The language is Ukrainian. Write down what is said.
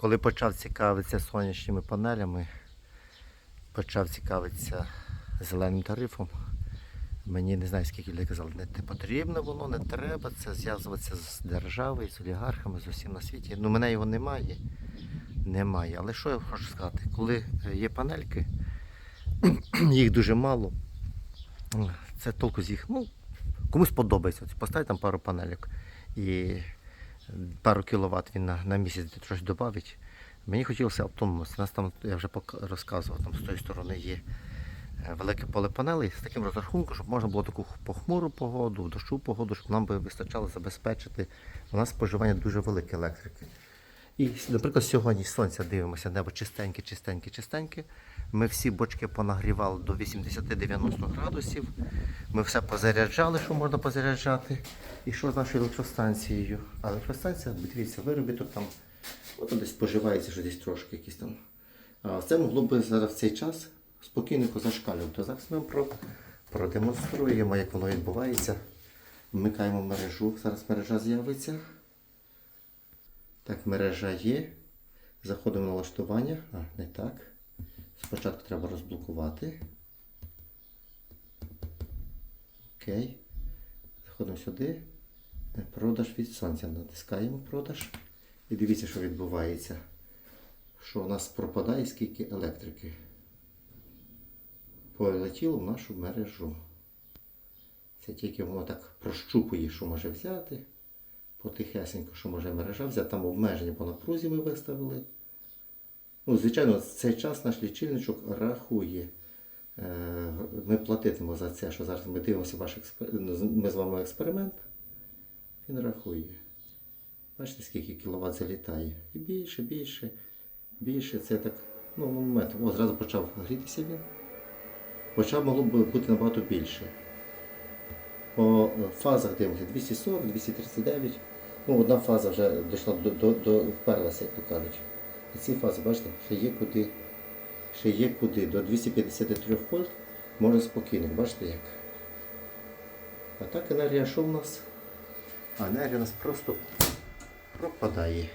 Коли почав цікавитися сонячними панелями, почав цікавитися зеленим тарифом, мені не знаю, скільки людей казали, не потрібно воно, не треба це зв'язуватися з державою, з олігархами, з усім на світі. Ну, мене його немає. Немає. Але що я хочу сказати? Коли е, є панельки, їх дуже мало. Це толку з їх. Ну, комусь подобається. Поставить там пару панельок і пару кіловат він на, на місяць щось додавить. Мені хотілося автономності. Нас там, я вже розказував, там з тої сторони є е, велике поле панелей з таким розрахунком, щоб можна було таку похмуру погоду, дощу погоду, щоб нам би вистачало забезпечити. У нас споживання дуже велике електрики. І, наприклад, сьогодні з сонця дивимося, небо чистеньке, чистеньке, чистеньке. Ми всі бочки понагрівали до 80-90 градусів. Ми все позаряджали, що можна позаряджати. І що з нашою електростанцією? А електростанція, дивіться, виробіток там, от десь споживається що десь трошки якісь там. А це могло би зараз в цей час спокійненько зашкалювати. Зараз ми про, продемонструємо, як воно відбувається. Вмикаємо мережу. Зараз мережа з'явиться. Так, мережа є. Заходимо на налаштування. А, не так. Спочатку треба розблокувати. Окей. Заходимо сюди. Е, Продаж від сонця. Натискаємо продаж. І дивіться, що відбувається. Що у нас пропадає скільки електрики. Полетіло в нашу мережу. Це тільки воно так прощупує, що може взяти потихесенько, що може мережа взяти, там обмеження по напрузі ми виставили. Ну, звичайно, цей час наш лічильничок рахує. Е, Ми платитимо за це, що зараз ми дивимося ваш експер... ми з вами експеримент. Він рахує. Бачите, скільки кіловат залітає. І більше, більше, більше. Це так, ну, момент. О, зразу почав грітися він. Почав могло б бути набагато більше. По фазах дивимося 240, 239. Ну, одна фаза вже дійшла до, до, до вперлася, як то кажуть. І ці фази, бачите, ще є куди, ще є куди. До 253 вольт можна спокійно, бачите як. А так енергія що в нас? А енергія у нас просто пропадає.